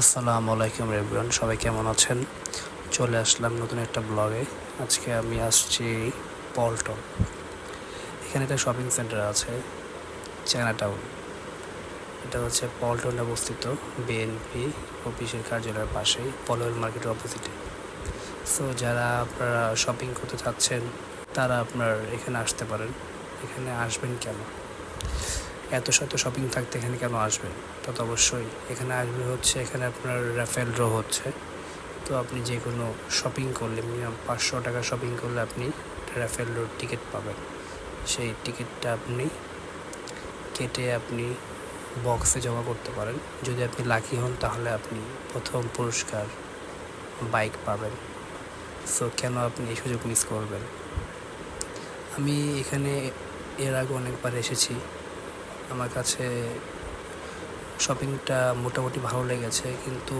আসসালামু আলাইকুম রেবরান সবাই কেমন আছেন? চলে আসলাম নতুন একটা ব্লগে আজকে আমি আসছি পল্টন। এখানে একটা শপিং সেন্টার আছে চায়না টাউন এটা হচ্ছে পল্টনে অবস্থিত বিএনপি অফিসের কার্যালয়ের পাশেই পলওয়েল মার্কেটের অপোজিটে সো যারা আপনারা শপিং করতে চাচ্ছেন তারা আপনার এখানে আসতে পারেন। এখানে আসবেন কেন? এত শত শপিং থাকতে এখানে কেন আসবেন? তা তো অবশ্যই। এখানে আসবে হচ্ছে, এখানে আপনার র্যাফেল ড্র হচ্ছে। তো আপনি যে কোনো শপিং করলে মিনিমাম পাঁচশো টাকা শপিং করলে আপনি র্যাফেল ড্রোর টিকিট পাবেন। সেই টিকিটটা আপনি কেটে আপনি বক্সে জমা করতে পারেন। যদি আপনি লাকি হন, তাহলে আপনি প্রথম পুরস্কার বাইক পাবেন। সো কেন আপনি এই সুযোগ মিস করবেন? আমি এখানে, এর আগে অনেকবার এসেছি। আমার কাছে শপিংটা মোটামুটি ভালো লেগেছে, কিন্তু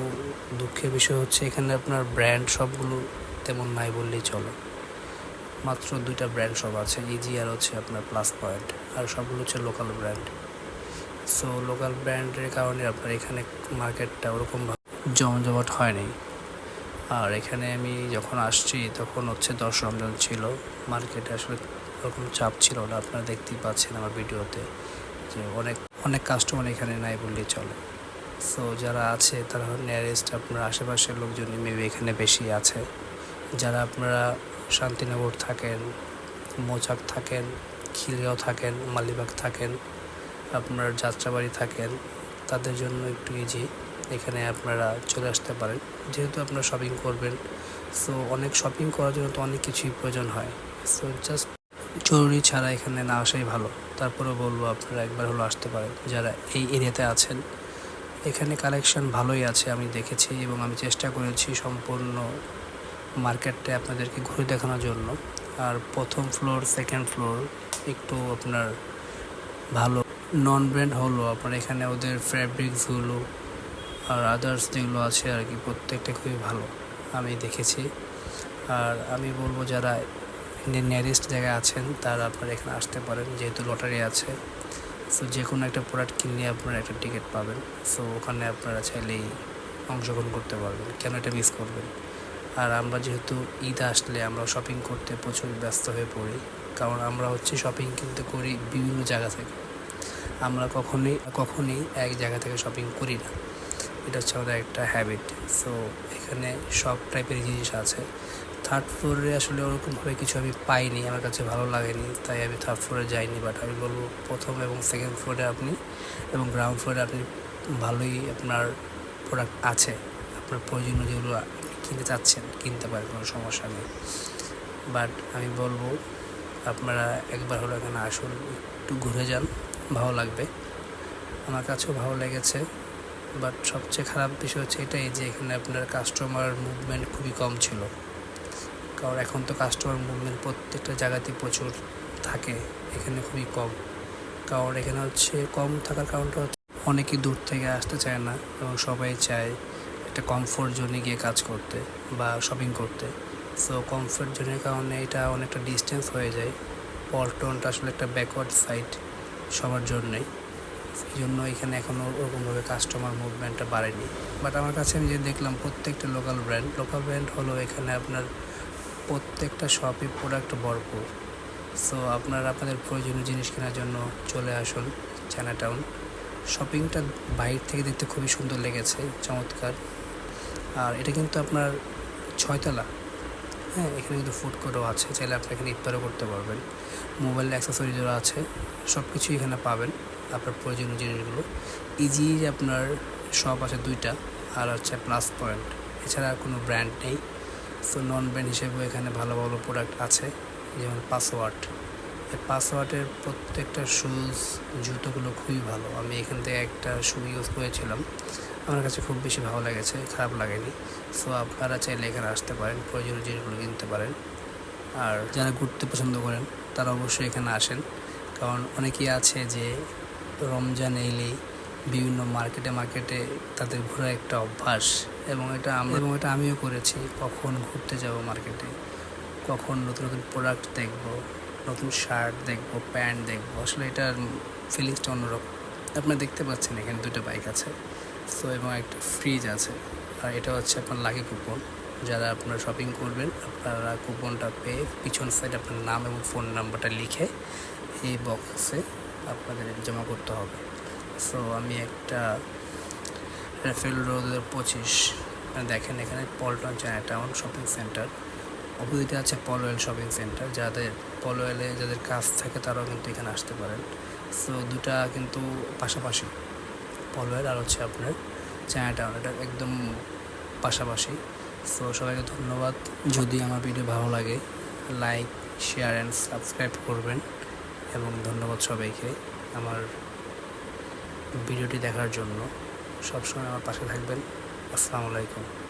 দুঃখের বিষয় হচ্ছে এখানে আপনার ব্র্যান্ড সবগুলো তেমন নাই বললেই চলে। মাত্র দুইটা ব্র্যান্ড সব আছে ইজি আর হচ্ছে আপনার প্লাস পয়েন্ট আর সবগুলো হচ্ছে লোকাল ব্র্যান্ড সো লোকাল ব্র্যান্ডের কারণে আপনার এখানে মার্কেটটা ওরকম জমজমাট হয়নি। আর এখানে আমি যখন আসছি, তখন হচ্ছে দশ রমজান ছিল মার্কেটে আসলে ওরকম চাপ ছিল না, আপনারা দেখতেই পাচ্ছেন আমার ভিডিওতে যে অনেক অনেক কাস্টমার এখানে নাই বললেই চলে। সো যারা আছে, তারা নিয়ারেস্ট আপনার আশেপাশের লোকজনই মেবি এখানে বেশি আছে। যারা আপনারা শান্তিনগর থাকেন, মোচাক থাকেন, খিলগাঁও থাকেন, মালিবাগ থাকেন, আপনার যাত্রাবাড়ি থাকেন, তাদের জন্য একটু ইজি এখানে আপনারা চলে আসতে পারেন। যেহেতু আপনারা শপিং করবেন সো অনেক শপিং করার জন্য তো অনেক কিছুই প্রয়োজন হয়। সো জাস্ট জরুরি ছাড়া এখানে না আসাই ভালো। তারপরেও বলব আপনারা একবার হলো আসতে পারেন, যারা এই এরিয়াতে আছেন। এখানে কালেকশন ভালোই আছে, আমি দেখেছি এবং আমি চেষ্টা করেছি সম্পূর্ণ মার্কেটটা আপনাদেরকে ঘুরে দেখানোর জন্য। আর প্রথম ফ্লোর, সেকেন্ড ফ্লোর একটু আপনার ভালো। নন ব্র্যান্ড হলো আপনার, এখানে ওদের ফ্যাব্রিক্সগুলো আর আদার্স যেগুলো আছে আর কি, প্রত্যেকটা খুবই ভালো, আমি দেখেছি। আর আমি বলব যারা নিয়ারেস্ট জায়গায় আছেন, তারা আপনারা এখানে আসতে পারেন, যেহেতু লটারি আছে। সো যে কোনো একটা প্রোডাক্ট কিনলে আপনারা একটা টিকিট পাবেন। সো ওখানে আপনারা চাইলেই অংশগ্রহণ করতে পারবেন। কেন এটা মিস করবেন? আর আমরা যেহেতু ঈদ আসলে আমরা শপিং করতে প্রচুর ব্যস্ত হয়ে পড়ি। কারণ আমরা হচ্ছে শপিং কিন্তু করি বিভিন্ন জায়গা থেকে। আমরা কখনোই কখনোই এক জায়গা থেকে শপিং করি না। এটা হচ্ছে আমাদের একটা হ্যাবিট সো এখানে সব টাইপের জিনিস আছে। থার্ড ফ্লোরে আসলে ওরকমভাবে কিছু আমি পাইনি, আমার কাছে ভালো লাগেনি, তাই আমি থার্ড ফ্লোরে যাইনি বাট আমি বলব প্রথম এবং সেকেন্ড ফ্লোরে আপনি এবং গ্রাউন্ড ফ্লোরে আপনি ভালোই আপনার প্রোডাক্ট আছে, আপনার প্রয়োজনীয় যেগুলো কিনতে চাচ্ছেন, কিনতে পারেন, কোনো সমস্যা নেই। বাট আমি বলব আপনারা একবার হলো এখানে আসুন, একটু ঘুরে যান, ভালো লাগবে। আমার কাছেও ভালো লেগেছে বাট সবচেয়ে খারাপ বিষয় হচ্ছে এটাই যে এখানে আপনার কাস্টমার মুভমেন্ট খুবই কম ছিল। কারণ এখন তো কাস্টমার মুভমেন্ট প্রত্যেকটা জায়গাতেই প্রচুর থাকে, এখানে খুবই কম। কারণ এখানে হচ্ছে কম থাকার কারণটা হচ্ছে অনেকেই দূর থেকে আসতে চায় না এবং সবাই চায় একটা কমফোর্ট জোনে গিয়ে কাজ করতে বা শপিং করতে। সো কমফোর্ট জোনের কারণে এটা অনেকটা ডিস্টেন্স হয়ে যায়। পল্টনটা আসলে একটা ব্যাকওয়ার্ড সাইড সবার জন্যই। এই জন্য এখানে এখনও ওরকমভাবে কাস্টমার মুভমেন্টটা বাড়েনি। বাট আমার কাছে আমি যে দেখলাম প্রত্যেকটা লোকাল ব্র্যান্ড লোকাল ব্র্যান্ড হলো এখানে আপনার প্রত্যেকটা শপে প্রোডাক্ট ভরপুর। সো আপনারা আপনাদের প্রয়োজনীয় জিনিস কেনার জন্য চলে আসুন চায়না টাউন শপিংটা বাইর থেকে দেখতে খুবই সুন্দর লেগেছে, চমৎকার। আর এটা কিন্তু আপনার ছয়তলা। হ্যাঁ এখানে কিন্তু ফুড কোর্টও আছে, চাইলে আপনি এখানে ইফতারও করতে পারবেন। মোবাইল অ্যাক্সেসরিজও আছে সব কিছুই এখানে পাবেন আপনার প্রয়োজনীয় জিনিসগুলো। ইজি আপনার শপ আছে দুইটা, আর হচ্ছে প্লাস পয়েন্ট এছাড়া কোনো ব্র্যান্ড নেই। সো নন ব্র্যান্ড হিসেবেও এখানে ভালো ভালো প্রোডাক্ট আছে, যেমন পাসওয়ার্ড এই পাসওয়ার্ডের প্রত্যেকটা শুজ জুতোগুলো খুবই ভালো। আমি এখান থেকে একটা শু ইউজ করেছিলাম। আমার কাছে খুব বেশি ভালো লেগেছে, খারাপ লাগেনি। সো আপনারা চাইলে এখানে আসতে পারেন, প্রয়োজনীয় জিনিসগুলো কিনতে পারেন। আর যারা ঘুরতে পছন্দ করেন, তারা অবশ্যই এখানে আসেন। কারণ অনেকেই আছে যে রমজান এলেই বিভিন্ন মার্কেটে মার্কেটে তাদের ঘোরা একটা অভ্যাস এবং এটা আমরা এবং এটা আমিও করেছি। কখন ঘুরতে যাব মার্কেটে? কখন নতুন নতুন প্রোডাক্ট দেখব? নতুন শার্ট দেখব প্যান্ট দেখব? আসলে এটার ফিলিংসটা অন্যরকম। আপনারা দেখতে পাচ্ছেন এখানে দুটো বাইক আছে। সো এবং একটা ফ্রিজ আছে। আর এটা হচ্ছে আপনার লাকি কুপন যারা আপনারা শপিং করবেন, আপনারা কুপনটা পেয়ে পিছন সাইডে আপনার নাম এবং ফোন নাম্বারটা লিখে এই বক্সে আপনাদের জমা করতে হবে। সো আমি একটা রেফেল রোড পঁচিশ দেখেন এখানে Paltan China town shopping centre অপোজিটে আছে পলওয়েল শপিং সেন্টার যাদের পলওয়েলে যাদের কাজ থাকে তারাও কিন্তু এখানে আসতে পারেন। সো দুটা কিন্তু পাশাপাশি পলওয়েল আর হচ্ছে আপনার চায়না টাউন এটা একদম পাশাপাশি। সো সবাইকে ধন্যবাদ। যদি আমার ভিডিও ভালো লাগে লাইক শেয়ার অ্যান্ড সাবস্ক্রাইব করবেন। এবং ধন্যবাদ সবাইকে। আমার ভিডিওটি দেখার জন্য সবসময় আমার পাশে থাকবেন। আসসালামু আলাইকুম।